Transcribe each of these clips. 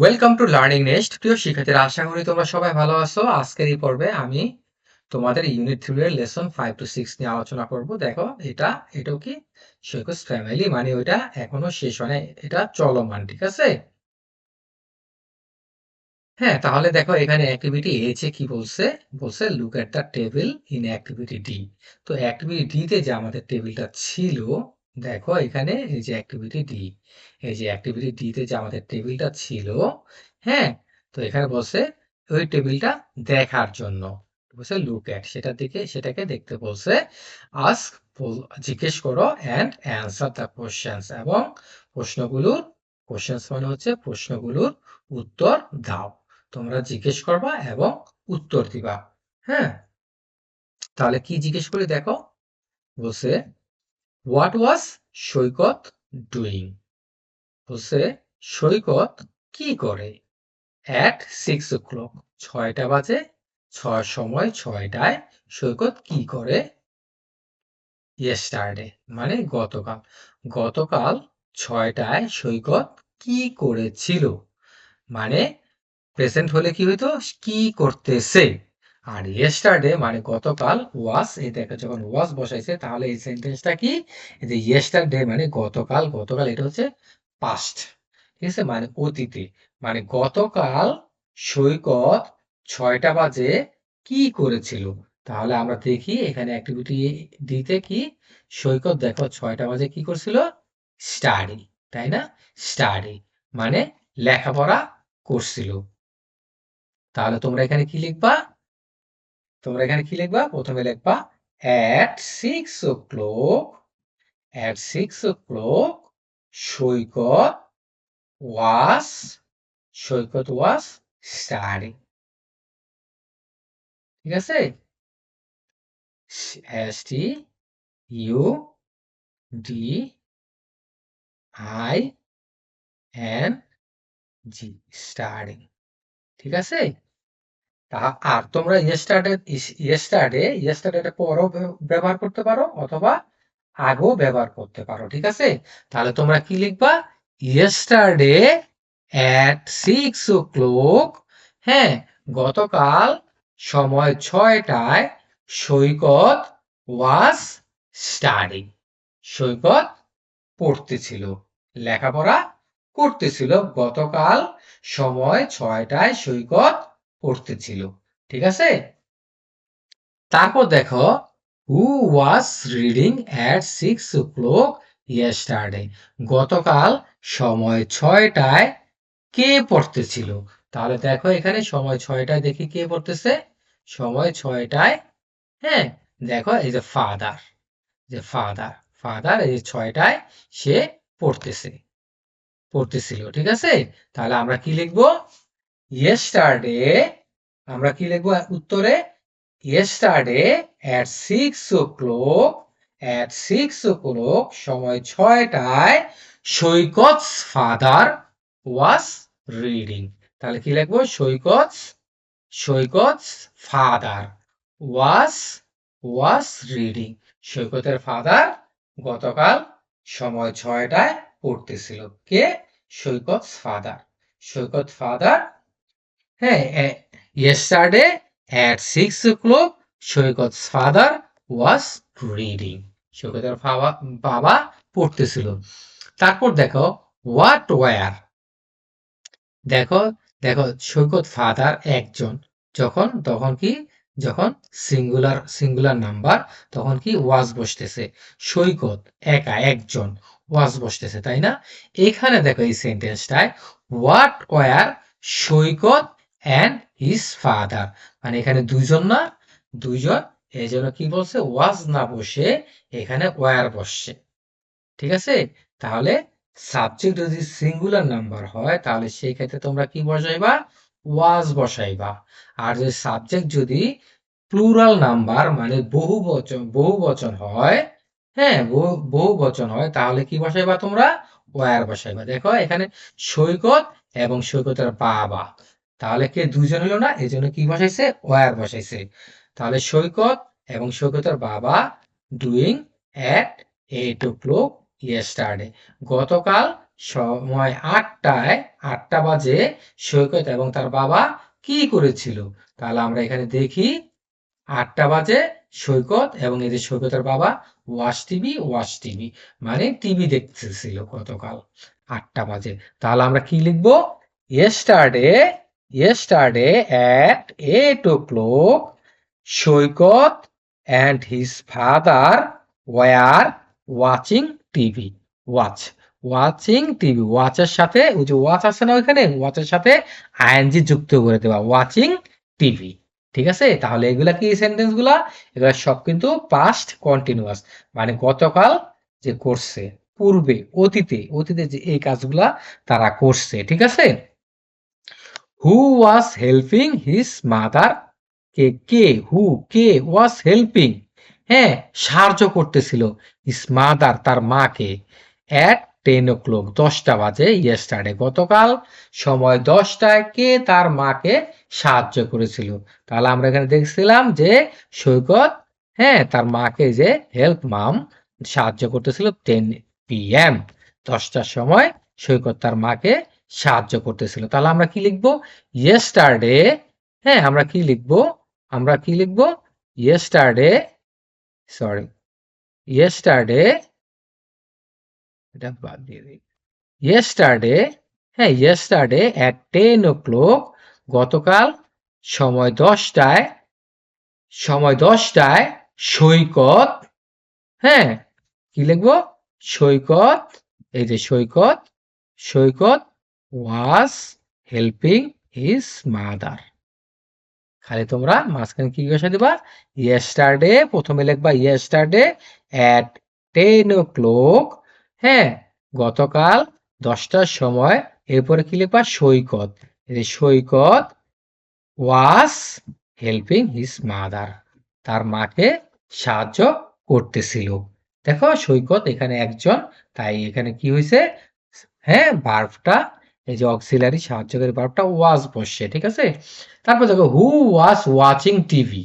Welcome to learning next প্রিয় শিক্ষার্থীরা, আশা করি তোমরা সবাই ভালো আছো। আজকের এই পর্বে আমি তোমাদের ইউনিট থ্রি এর লেসন ফাইভ টু সিক্স নিয়ে আলোচনা করব। দেখো, এটা, এটাও কি? সৈকস ফ্যামিলি মানে ওইটা এখনও শেষ হয় এটা চলমান, ঠিক আছে? হ্যাঁ তাহলে দেখো, এখানে অ্যাক্টিভিটি এ তে কি বলছে? বলছে look at the table in activity D তো অ্যাক্টিভিটি ডি তে যে আমাদের টেবিলটা ছিল দেখো এখানে এই যে অ্যাক্টিভিটি ডি এই যে অ্যাক্টিভিটি ডি তে যে আমাদের টেবিলটা ছিল হ্যাঁ? তো এখানে বলছে ওই টেবিলটা দেখার জন্য। বলছে লুক এট সেটার দিকে, সেটাকে দেখতে বলছে আস্ক জিজ্ঞেস করো অ্যান্ড অ্যান্সার দ্য কোশ্চেন্স এবং প্রশ্নগুলোর কোশ্চেন্স মানে হচ্ছে প্রশ্নগুলোর উত্তর দাও। তোমরা জিজ্ঞেস করবা এবং উত্তর দিবা হ্যাঁ? তাহলে কি জিজ্ঞেস করে দেখো? বলছে হোয়াট ওয়াজ সৈকত ডুইং বলছে, সৈকত কি করে? অ্যাট সিক্স ও ক্লক ছয়টা বাজে, ছয় সময় ছয়টায় সৈকত কি করে? ইয়েস্টারডে মানে গতকাল। গতকাল ছয়টায় সৈকত কি করেছিল? মানে প্রেজেন্ট হলে কি হইতো? কি করতেছে? আর ইয়েস্টারডে মানে গতকাল ওয়াস এই দেখো যখন ওয়াস বসাইছে, তাহলে এই সেন্টেন্সটা কি? যে ইয়েস্টারডে মানে গতকাল গতকাল এটা হচ্ছে পাস্ট ঠিক আছে? মানে অতীতে মানে গতকাল সৈকত ছয়টা বাজে কি করেছিল? তাহলে আমরা দেখি এখানে অ্যাক্টিভিটি দিতে কি? সৈকত দেখো ছয়টা বাজে কি করছিল? স্টাডি তাই না? স্টাডি মানে লেখাপড়া করছিল। তাহলে তোমরা এখানে কি লিখবা? তোমরা এখানে কি লিখবা? প্রথমে লিখবা at six o'clock at six o'clock Saikat was Saikat was study ঠিক আছে? S T U D I N G study ঠিক আছে? তা- আর তোমরা ইয়েস্টারডে ইয়েস্টারডে ইয়েস্টারডে পরও ব্যব- ব্যবহার করতে পারো অথবা আগেও ব্যবহার করতে পারো, ঠিক আছে? তাহলে তোমরা কি লিখবা? Yesterday at six o'clock হ্যাঁ গতকাল সময় ছয়টায় সৈকত ওয়াজ স্টাডি সৈকত পড়তেছিল, লেখাপড়া করতেছিল, গতকাল সময় ছয়টায় সৈকত পড়তেছিল ঠিক আছে? তারপর দেখো who was reading at six o'clock yesterday গতকাল সময় ছয়টায় কে পড়তেছিল? তাহলে দেখো এখানে সময় ছয়টায় দেখি কে পড়তেছে? সময় ছয়টায় হ্যাঁ দেখো এই যে ফাদার যে ফাদার ফাদার এই যে ছয়টায় সে পড়তেছে, পড়তেছিল, ঠিক আছে? তাহলে আমরা কি লিখব? ইয়েস্টারডে আমরা কি লিখব উত্তরে? Yesterday at six o'clock at six o'clock সময় ছয়টায় সৈকত ফাদার ওয়াজ রিডিং তাহলে কি লিখব? Saikat Saikat father was was reading সৈকতের ফাদার গতকাল সময় ছয়টায় পড়তেছিল। কে? সৈকত ফাদার। সৈকত ফাদার হ্যাঁ yesterday at six clock Saikat father was reading সৈকতের বাবা পড়তেছিল। তারপর দেখো হোয়াট ওয়ার দেখো দেখো, সৈকত ফাদার একজন। যখন, তখন কি? যখন সিঙ্গুলার সিঙ্গুলার নাম্বার তখন কি? ওয়াজ বসতেছে। সৈকত একা একজন ওয়াজ বসতেছে, তাই না? এখানে দেখো এই সেন্টেন্সটায় what were Saikat and his father মানে এখানে দুইজন না, দুইজন, এই জন্য কি বলছে? ওয়াজ না বসে, এখানে ওয়ার বসছে ঠিক আছে? তাহলে সাবজেক্ট যদি সিঙ্গুলার নাম্বার হয়, তাহলে সেই ক্ষেত্রে তোমরা কি বসাইবা? ওয়াজ বসাইবা। আর যদি সাবজেক্ট যদি প্লুরাল নাম্বার মানে বহু বচন বহু বচন হয় হ্যাঁ বহু বচন হয়, তাহলে কি বসাইবা তোমরা? ওয়ার বসাইবা। দেখো, এখানে সৈকত এবং সৈকতের বাবা। তাহলে কে দুজন হলো না? এই জন্য কি বসাইছে? ওয়ার বসাইছে। তাহলে সৈকত এবং সৈকতের বাবা doing at eight o'clock yesterday গতকাল সময় আটটায়, আটটা বাজে সৈকত এবং তার বাবা কি করেছিল? তাহলে আমরা এখানে দেখি, আটটা বাজে সৈকত এবং যে সৈকতের বাবা ওয়াশ টিভি ওয়াশ টিভি মানে টিভি দেখতেছিল গতকাল আটটা বাজে। তাহলে আমরা কি লিখব? Yesterday at eight o'clock Saikat and his father were watching TV watch watching TV ওয়াচের সাথে, ওই যে ওয়াচ আছে না ওইখানে? ওয়াচের সাথে আইএনজি যুক্ত করে দেওয়া। ওয়াচিং টিভি ঠিক আছে? তাহলে এগুলা কি সেন্টেন্সগুলা? এগুলা সব কিন্তু পাস্ট কন্টিনিউয়াস মানে গতকাল যে করছে, পূর্বে, অতীতে অতীতে যে এই কাজগুলা তারা করছে। ঠিক আছে? Who was helping his mother কে কে হু কে ওয়াজ হেল্পিং হ্যাঁ সাহায্য করতেছিল হিজ মাদার তার মাকে। অ্যাট টেন ও ক্লক দশটা বাজে ইয়েস্টারডে গতকাল সময় দশটায় কে তার মাকে সাহায্য করেছিল? তাহলে আমরা এখানে দেখছিলাম যে সৈকত হ্যাঁ তার মাকে যে হেল্প মাম সাহায্য করতেছিল টেন পি এম দশটার সময় সৈকত তার মাকে সাহায্য করতেছিল। তাহলে আমরা কি লিখব? ইয়েস্টারডে হ্যাঁ আমরা কি লিখব? আমরা কি লিখব? ইয়েস্টারডে সরি ইয়েস্টারডে এটা বাদ দিয়ে দিই। ইয়েস্টারডে হ্যাঁ yesterday at ten o'clock গতকাল সময় দশটায় সময় দশটায় সৈকত হ্যাঁ কি লিখব? সৈকত, এই যে Saikat Saikat was helping his mother খালি তোমরা মাঝখানে কি বসে দিবা? ইয়েস্টারডে প্রথমে লিখবা yesterday at ten o'clock হ্যাঁ? গতকাল দশটার সময়। এরপরে কি লিখবা? Saikat. Saikat was helping his mother তার মাকে সাহায্য করতেছিল। দেখো সৈকত এখানে একজন, তাই এখানে কি হয়েছে হ্যাঁ বার্বটা এই যে অক্সিলারি সাহায্যকারী বার্বটা ওয়াজ বসছে, ঠিক আছে? তারপর দেখো হু ওয়াজ ওয়াচিং টিভি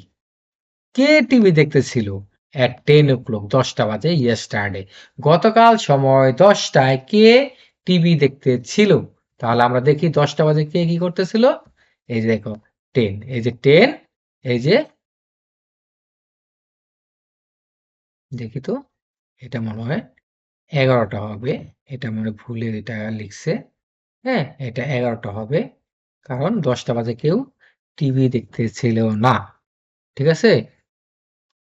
কে টিভি দেখতেছিল? অ্যাট টেন ও ক্লক দশটা বাজে ইয়েস্টারডে গতকাল সময় দশটায় কে টিভি দেখতে ছিল তাহলে আমরা দেখি দশটা বাজে কে কি করতেছিল? এই যে দেখো টেন এই যে টেন এই যে দেখি তো, এটা মনে হয় এগারোটা হবে, এটা মনে ভুলে এটা লিখছে। হ্যাঁ এটা এগারোটা হবে। কারণ দশটা বাজে কেউ টিভি দেখতে ছিল না। ঠিক আছে?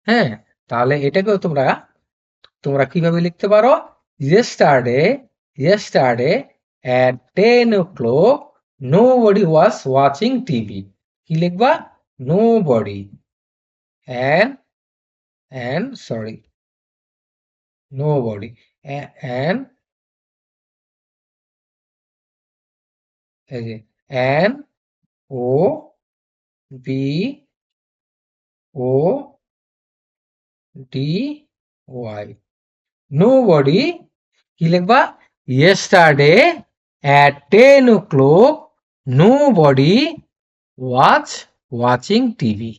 হ্যাঁ তাহলে এটাকেও তোমরা তোমরা কীভাবে লিখতে পারো? Yesterday yesterday at ten o'clock nobody was watching TV কি লিখবা? Nobody and and sorry no এই N O B O D Y nobody কি লিখবা? Yesterday at ten o'clock nobody watch watching TV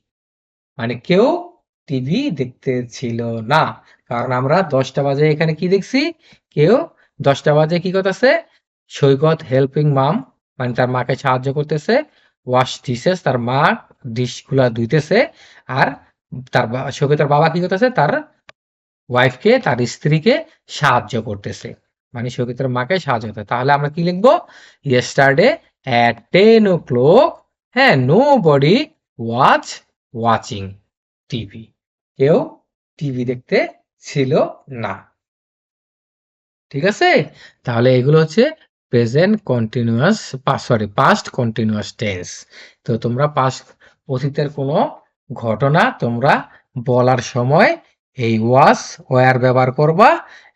মানে কেউ টিভি দেখতে ছিল না। কারণ আমরা দশটা বাজে এখানে কি দেখছি? কেউ দশটা বাজে কি করতেছে? সৈকত হেল্পিং মাম মানে তার মাকে সাহায্য করতেছে ওয়াশ ডিশেস তার মা ডিশগুলা ধুইতেছে, আর তার বা- সৈকতের বাবা কি করতেছে, তার ওয়াইফকে তার স্ত্রীকে সাহায্য করতেছে। মানে সৈকতের মাকে সাহায্য করতে তাহলে আমরা কি লিখব? Yesterday at ten o'clock হ্যাঁ nobody watch watching TV কেউ টিভি দেখতে ছিল না। ঠিক আছে? তাহলে এগুলো হচ্ছে present continuous sorry past continuous tense তো তোমরা পাস্ট অতীতের কোনো ঘটনা তোমরা বলার সময় এই ওয়াস ওয়ার ব্যবহার করবা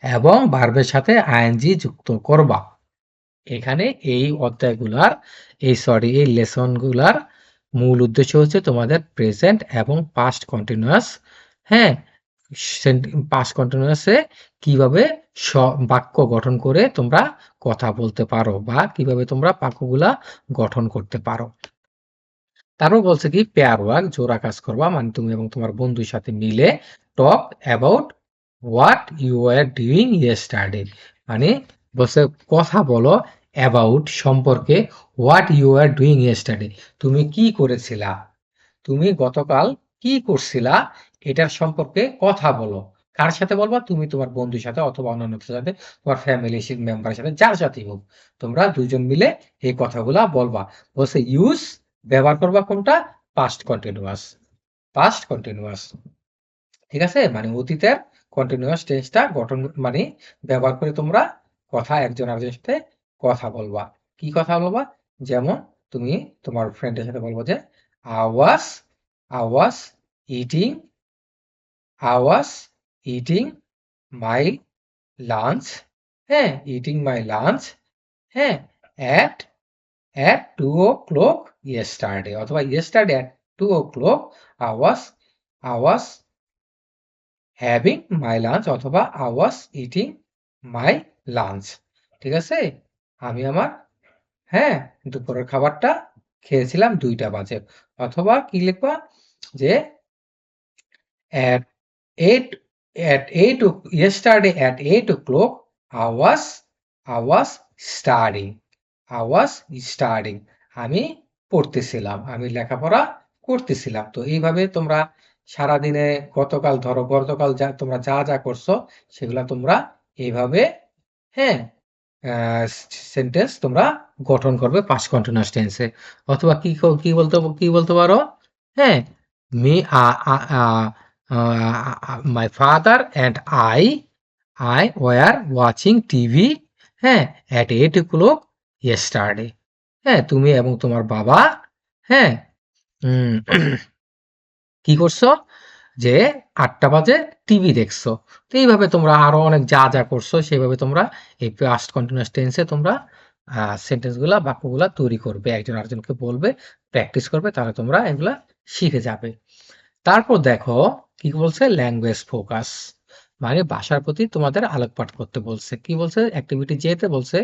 এবং ভার্বের সাথে আইএনজি যুক্ত করবা। এখানে এই অধ্যায়গুলার, এই সরি এই লেসনগুলার মূল উদ্দেশ্য হচ্ছে তোমাদের প্রেজেন্ট এবং পাস্ট কন্টিনিউয়াস হ্যাঁ? পাস্ট কন্টিনিউয়াসে কীভাবে বাক্য গঠন করে তোমরা কথা বলতে পারো বা কীভাবে তোমরা বাক্যগুলা গঠন করতে পারো। তারপর বলছে কি পেয়ার ওয়ার্ক জোড়া কাজ করবা মানে তুমি এবং তোমার বন্ধুর সাথে মিলে talk about what you are doing yesterday মানে বলছে, কথা বলো অ্যাবাউট সম্পর্কে what you are doing yesterday তুমি কি করেছিলা? তুমি গতকাল কি করছিলা? এটার সম্পর্কে কথা বলো। কার সাথে বলবা? তুমি তোমার বন্ধুর সাথে অথবা অন্যান্যদের সাথে, তোমার ফ্যামিলি মেম্বারের সাথে, যার সাথেই হোক। তোমরা দুজন মিলে এই কথাগুলা বলবা। বলছে ইউজ ব্যবহার করবা কোনটা? পাস্ট কন্টিনিউয়াস পাস্ট কন্টিনিউয়াস ঠিক আছে? মানে অতীতের কন্টিনিউয়াস টেন্সটা গঠন মানে ব্যবহার করে তোমরা কথা, একজন আরেকজনের সাথে কথা বলবা। কি কথা বলবা? যেমন তুমি তোমার ফ্রেন্ডের সাথে বলব যে I was I was eating I was eating my lunch হ্যাঁ ইটিং মাই লাঞ্চ হ্যাঁ at at two o'clock yesterday অথবা yesterday at two o'clock I was I was having my lunch অথবা আওয়াজ ইটিং মাই লাঞ্চ ঠিক আছে? আমি আমার হ্যাঁ দুপুরের খাবারটা খেয়েছিলাম দুইটা বাজে। অথবা কি লিখবা? যে at 8 at 8 o- yesterday at 8 o'clock, I was I was studying. I was studying. আমি পড়তেছিলাম, আমি লেখাপড়া করতেছিলাম। তো এইভাবে তোমরা সারাদিনে গতকাল ধরো, গতকাল যা, তোমরা যা যা করছ, সেগুলা তোমরা এইভাবে হ্যাঁ সেন্টেন্স তোমরা গঠন করবে পাস্ট কন্টিনিউয়াস টেন্সে অথবা কি, ক- বলতে, কি বলতে পারো? হ্যাঁ me my father and I I were watching TV হ্যাঁ অ্যাট এইট ক্লক ইয়েস্টারডে হ্যাঁ তুমি এবং তোমার বাবা হ্যাঁ কি করছ? যে আটটা বাজে টিভি দেখছ। তো এইভাবে তোমরা আরও অনেক যা যা করছ, সেইভাবে তোমরা এই পাস্ট কন্টিনিউয়াস টেন্সে তোমরা সেন্টেন্সগুলা, বাক্যগুলা তৈরি করবে। একজন আরেকজনকে বলবে প্র্যাকটিস করবে, তাহলে তোমরা এগুলা শিখে যাবে। তারপর দেখো কি বলছে? ল্যাঙ্গুয়েজ ফোকাস মানে ভাষার প্রতি তোমাদের আলোকপাত করতে বলছে। কি বলছে? অ্যাক্টিভিটি যেতে বলছে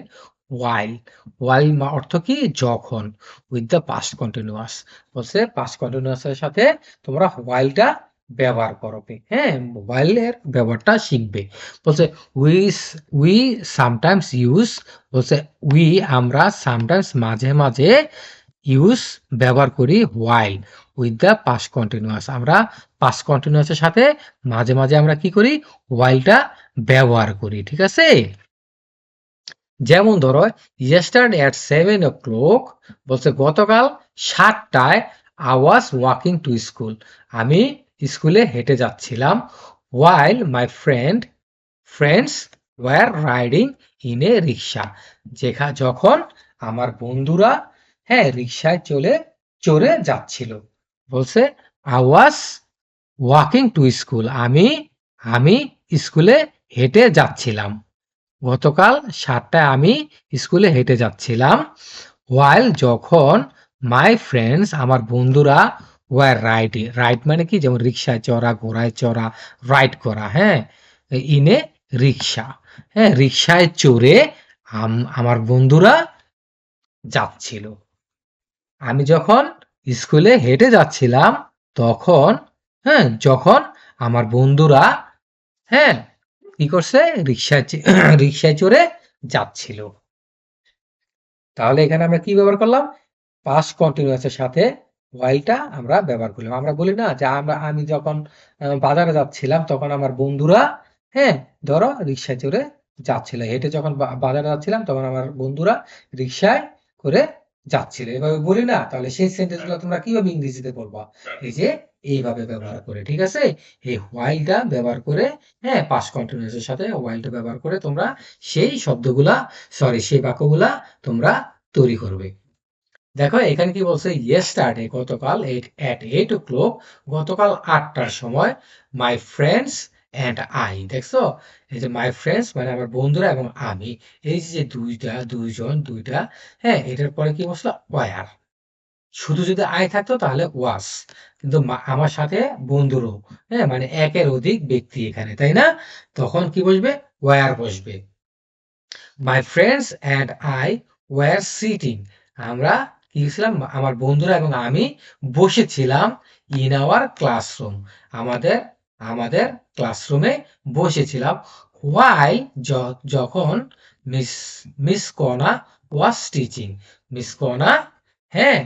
ওয়াইল ওয়াইল অর্থ কি? যখন উইথ দ্য পাস্ট কন্টিনিউয়াস বলছে পাস্ট কন্টিনিউয়াস এর সাথে তোমরা ওয়াইলটা ব্যবহার করবে হ্যাঁ মোবাইলের ব্যবহারটা শিখবে। বলছে উই উই সামটাইমস ইউজ বলছে উই আমরা সামটাইমস মাঝে মাঝে ইউজ ব্যবহার করি while with the past continuous আমরা পাস্ট কন্টিনিউয়াসের সাথে মাঝে মাঝে আমরা কি করি? হোয়াইলটা ব্যবহার করি, ঠিক আছে? যেমন ধরো yesterday at seven o'clock বলছে, গতকাল সাতটায় আওয়াজ ওয়াকিং টু স্কুল আমি স্কুলে হেঁটে যাচ্ছিলাম while my friend friends were riding in a rickshaw যেখা যখন আমার বন্ধুরা হ্যাঁ রিক্সায় চলে, চড়ে যাচ্ছিল। বলছে আওয়াজ ওয়াকিং টু স্কুল আমি আমি স্কুলে হেঁটে যাচ্ছিলাম। গতকাল সাতটায় আমি স্কুলে হেঁটে যাচ্ছিলাম। ওয়াইল যখন মাই ফ্রেন্ডস আমার বন্ধুরা ওয়ার রাইড রাইড মানে কি? যেমন রিক্সায় চড়া, ঘোড়ায় চড়া রাইড করা হ্যাঁ? ইনে রিক্সা হ্যাঁ? রিক্সায় চড়ে আম- আমার বন্ধুরা যাচ্ছিল। আমি যখন স্কুলে হেঁটে যাচ্ছিলাম তখন হ্যাঁ যখন আমার বন্ধুরা হ্যাঁ কি করছে, রিক্সায় রিক্সায় চড়ে যাচ্ছিল। তাহলে এখানে আমরা কি ব্যবহার করলাম? পাস্ট কন্টিনিউয়াসের সাথে ওয়াইলটা আমরা ব্যবহার করলাম। আমরা বলি না যে আমরা, আমি যখন বাজারে যাচ্ছিলাম তখন আমার বন্ধুরা হ্যাঁ ধরো রিক্সায় চড়ে যাচ্ছিল। হেঁটে যখন বাজারে যাচ্ছিলাম তখন আমার বন্ধুরা রিক্সায় করে যাচ্ছিল। এভাবে বলি না তাহলে সেই সেন্টেন্সগুলো তোমরা কীভাবে ইংরেজিতে বলবা এই যে এইভাবে ব্যবহার করে ঠিক আছে? এই হোয়াইলটা ব্যবহার করে হ্যাঁ পাস্ট কন্টিনিউয়াসের সাথে হোয়াইলটা ব্যবহার করে তোমরা সেই শব্দগুলা সরি সেই বাক্যগুলা তোমরা তৈরি করবে। দেখো এখানে কি বলছে ইয়েস্টারডে গতকাল এট এইট ও ক্লক গতকাল আটটার সময় মাই ফ্রেন্ডস অ্যান্ড আই দেখছ এই যে মাই ফ্রেন্ডস মানে আমার বন্ধুরা এবং আমি, এই যে দুইটা, দুইজন, দুইটা হ্যাঁ এটার পরে কি বসল ওয়ার শুধু যদি আই থাকতো তাহলে ওয়াস কিন্তু আমার সাথে বন্ধুরও হ্যাঁ মানে একের অধিক ব্যক্তি এখানে, তাই না? তখন কি বসবে? ওয়ার বসবে। My friends and I were sitting আমরা কি ছিলাম আমার বন্ধুরা এবং আমি বসেছিলাম ইন আওয়ার ক্লাসরুম আমাদের আমাদের ক্লাসরুমে বসেছিলাম। হোয়াইল যখন miss miss Kona was teaching miss Kona হ্যাঁ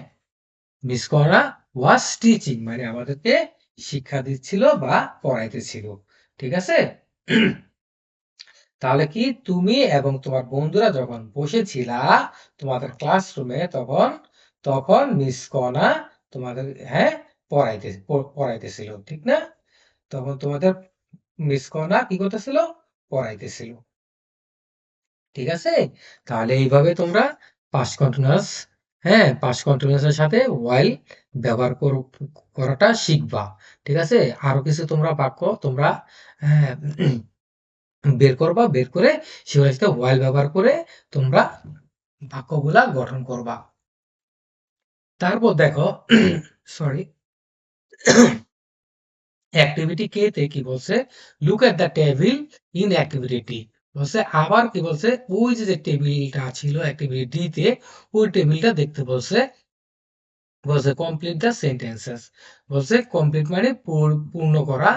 মিস কনা ওয়াজ টিচিং মানে আমাদেরকে শিক্ষা দিচ্ছিল বা পড়াইতেছিল, ঠিক আছে? তাহলে কি তুমি এবং তোমার বন্ধুরা যখন বসেছিলা তোমাদের ক্লাসরুমে তখন তখন মিস কনা তোমাদের হ্যাঁ পড়াইতে, পড়াইতেছিল, ঠিক না? তখন তোমাদের মিস কনা কি করতেছিল? পড়াইতেছিল। ঠিক আছে? তাহলে এইভাবে তোমরা পাস কন্টিনিউয়াস হ্যাঁ পাস কন্টিনিউয়াসের সাথে ওয়াইল ব্যবহার করাটা শিখবা। ঠিক আছে? আরও কিছু তোমরা বাক্য তোমরা হ্যাঁ, বের করবা বের করে সেগুলোর সাথে ওয়াইল ব্যবহার করে তোমরা বাক্যগুলা গঠন করবা। তারপর দেখো সরি অ্যাক্টিভিটি কে তে কি বলছে? Look at the table in activity বলছে আবার কি বলছে? ওই যে টেবিলটা ছিল অ্যাক্টিভিটি তে, ওই টেবিলটা দেখতে বলছে। বলছে কমপ্লিট দ্য সেন্টেন্সেস বলছে কমপ্লিট মানে পূর্ণ করা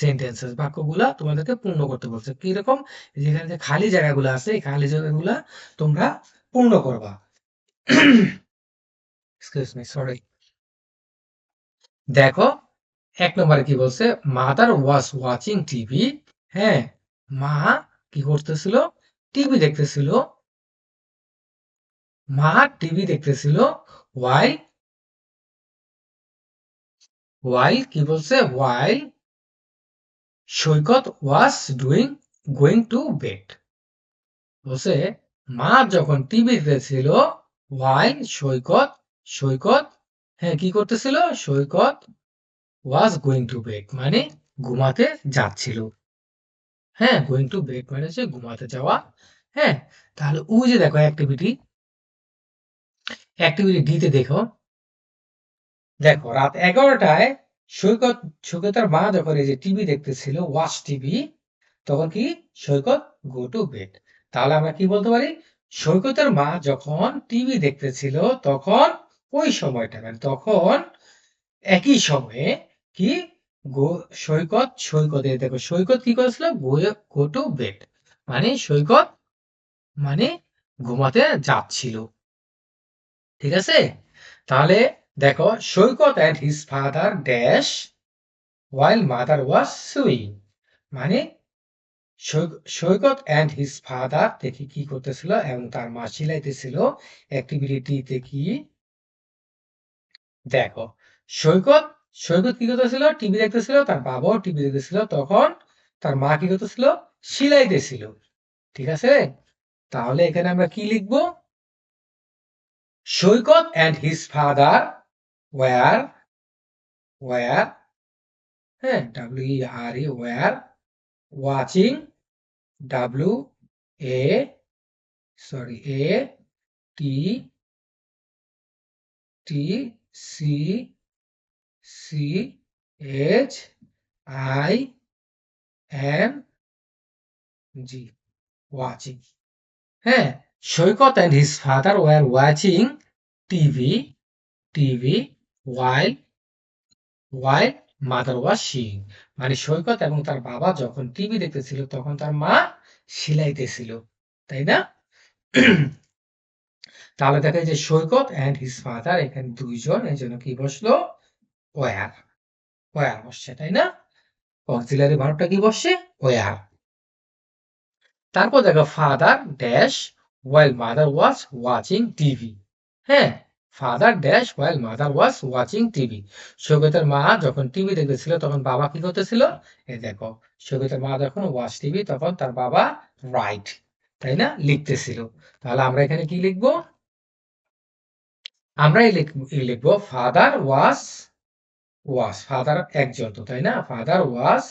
সেন্টেন্সেস বাক্যগুলা তোমাদেরকে পূর্ণ করতে বলছে। কীরকম? যেখানে যে খালি জায়গাগুলো আছে, এই খালি জায়গাগুলা তোমরা পূর্ণ করবা। এক্সকিউজ মি সরি দেখো এক নম্বরে কি বলছে? মাদার ওয়াজ ওয়াচিং টিভি হ্যাঁ মা কি করতেছিল? টিভি দেখতেছিল। মা টিভি দেখতেছিল। ওয়াই ওয়াই কি বলছে? While Saikat was doing going to bed বলছে, মা যখন টিভি দেখতেছিল ওয়াই সৈকত সৈকত হ্যাঁ কি করতেছিল? Saikat was going to bed মানে ঘুমাতে যাচ্ছিল। হ্যাঁ গোয়িং টু বেড মানে হচ্ছে ঘুমাতে যাওয়া। হ্যাঁ তাহলে ওই যে দেখো অ্যাক্টিভিটি অ্যাক্টিভিটি ডিতে দেখো। দেখো, রাত এগারোটায় সৈকত, সৈকতের মা যখন এই যে টিভি দেখতেছিল ওয়াচ টিভি তখন কি? সৈকত গো টু বেড তাহলে আমরা কি বলতে পারি? সৈকতের মা যখন টিভি দেখতেছিল, তখন ওই সময়টা মানে তখন একই সময়ে কি? গো, সৈকত, সৈকতে দেখো, সৈকত কি করেছিল? গো টু বেড মানে সৈকত মানে ঘুমাতে যাচ্ছিল। ঠিক আছে? তাহলে দেখো, Saikat and his father dash while mother was sewing মানে সৈকত অ্যান্ড হিজ ফাদার দেখি কি করতেছিল, এবং তার মা সিলাইতেছিল অ্যাক্টিভিটিতে কি দেখো, সৈকত সৈকত কি করতেছিল টিভি দেখতেছিল তার বাবাও টিভি দেখতেছিল তখন তার মা কি করতেছিল সিলাইতেছিল ঠিক আছে? তাহলে এখানে আমরা কি লিখব? Saikat and his father were were হ্যাঁ W R E were watching W A sorry A T T C C H I N G watching হ্যাঁ Saikat and his father were watching TV TV while while mother was sewing মানে সৈকত এবং তার বাবা যখন TV দেখতেছিল, তখন তার মা সিলাইতেছিল, তাই না? তাহলে দেখা যে সৈকত অ্যান্ড হিজ ফাদার এখানে দুইজন, এই জন্য কি বসল? ওয়ার ওয়ার বসছে, তাই না? অক্সিলারি ভার্বটা কি বসছে? ওয়ার। তারপর দেখো father dash while mother was watching TV হ্যাঁ father dash while mother was watching TV সৈকতের মা যখন টিভি দেখতেছিল, তখন বাবা কি করতেছিল? এই দেখো সৈকতের মা যখন ওয়াচ টিভি তখন তার বাবা রাইট তাই না? লিখতেছিল। তাহলে আমরা এখানে কি লিখব? আমরা লিখ- লিখব ফাদার ওয়াজ ওয়াজ ফাদার একজন তো, তাই না? Father was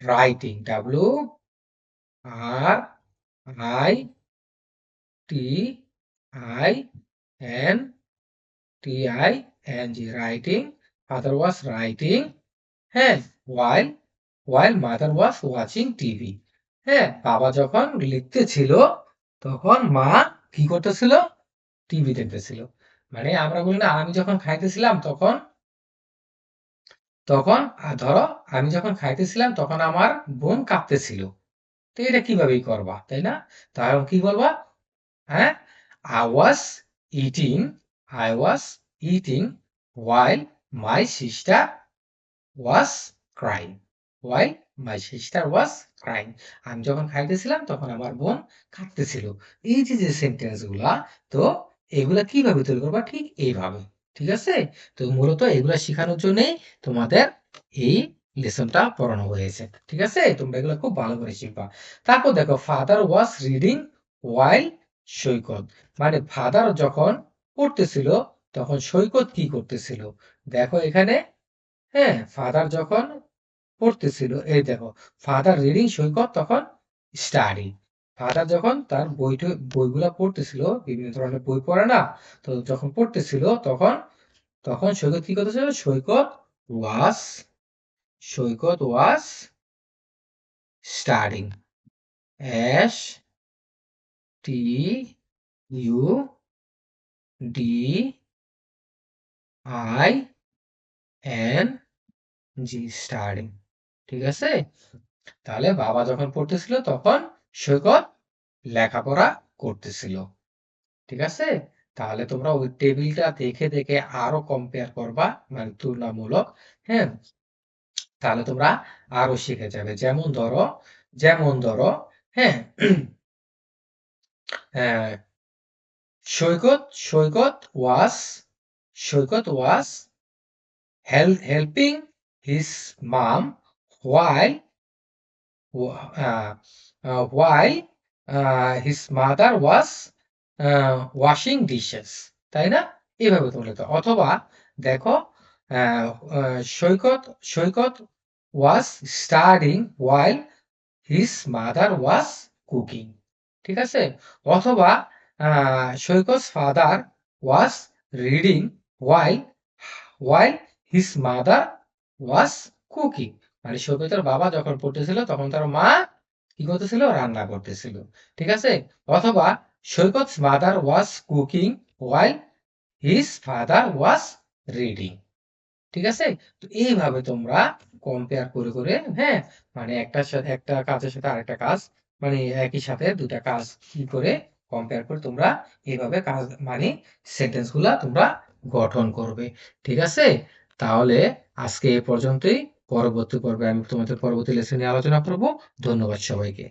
writing W R I T I N T I N G writing father was writing হ্যাঁ while while mother was watching TV হ্যাঁ বাবা যখন লিখতেছিল তখন মা কি করতেছিল? টিভি দেখতেছিল। মানে আমরা বলি না, আমি যখন খাইতেছিলাম, তখন তখন ধরো, আমি যখন খাইতেছিলাম, তখন আমার বোন কাঁদতেছিল তো এটা কিভাবেই করবা, তাই না? তাহলে কি বলবা? হ্যাঁ? I was eating I was eating while my sister was crying while my sister was crying আমি যখন খাইতেছিলাম, তখন আমার বোন কাঁদতেছিল এই যে যে সেন্টেন্সগুলা, তো এগুলা কীভাবে তৈরি করবা? ঠিক এইভাবে। ঠিক আছে? তো মূলত এগুলা শেখানোর জন্যই তোমাদের এই লেসনটা পড়ানো হয়েছে, ঠিক আছে? তোমরা এগুলো খুব ভালো করে শিখবা। তারপর দেখো ফাদার ওয়াজ রিডিং ওয়াইল সৈকত। মানে ফাদার যখন পড়তেছিল, তখন সৈকত কি করতেছিল? দেখো এখানে হ্যাঁ ফাদার যখন পড়তেছিল, এই দেখো ফাদার রিডিং সৈকত, তখন স্টাডি ফাদার যখন তার বইটা, বইগুলা পড়তেছিল, বিভিন্ন ধরনের বই পড়ে না, তো যখন পড়তেছিল, তখন তখন সৈকত কি করতেছিল? Saikat was Saikat was studying S T U D I N G studying ঠিক আছে? তাহলে বাবা যখন পড়তেছিল, তখন সৈকত লেখাপড়া করতেছিল। ঠিক আছে? তাহলে তোমরা ওই টেবিলটা দেখে দেখে আরও কম্পেয়ার করবা মানে তুলনামূলক হ্যাঁ? তাহলে তোমরা আরও শিখে যাবে। যেমন ধরো যেমন ধরো হ্যাঁ? Saikat Saikat was Saikat was helping his mum uh, uh, uh, his mother was uh, washing dishes তাই না? এভাবে তোমরা লিখো অথবা দেখো Saikat Saikat was studying while his mother was cooking ঠিক আছে? অথবা Saikat father was reading while while his mother was cooking মানে সৈকতের বাবা যখন পড়তেছিল তখন তার মা কি করতেছিল? রান্না করতেছিল। ঠিক আছে? অথবা Saikat mother was cooking while his father was reading ঠিক আছে? তো এইভাবে তোমরা কম্পেয়ার করে করে হ্যাঁ মানে একটা সাথে একটা কাজের সাথে আরেকটা কাজ মানে একই সাথে দুটা কাজ কি করে কম্পেয়ার করে তোমরা এইভাবে কাজ মানে সেন্টেন্স তোমরা গঠন করবে। ঠিক আছে? তাহলে আজকে এ পর্যন্তই। পরবর্তী পর্বে আমি তোমাদের পরবর্তী লেসনে নিয়ে আলোচনা করব। ধন্যবাদ সবাইকে।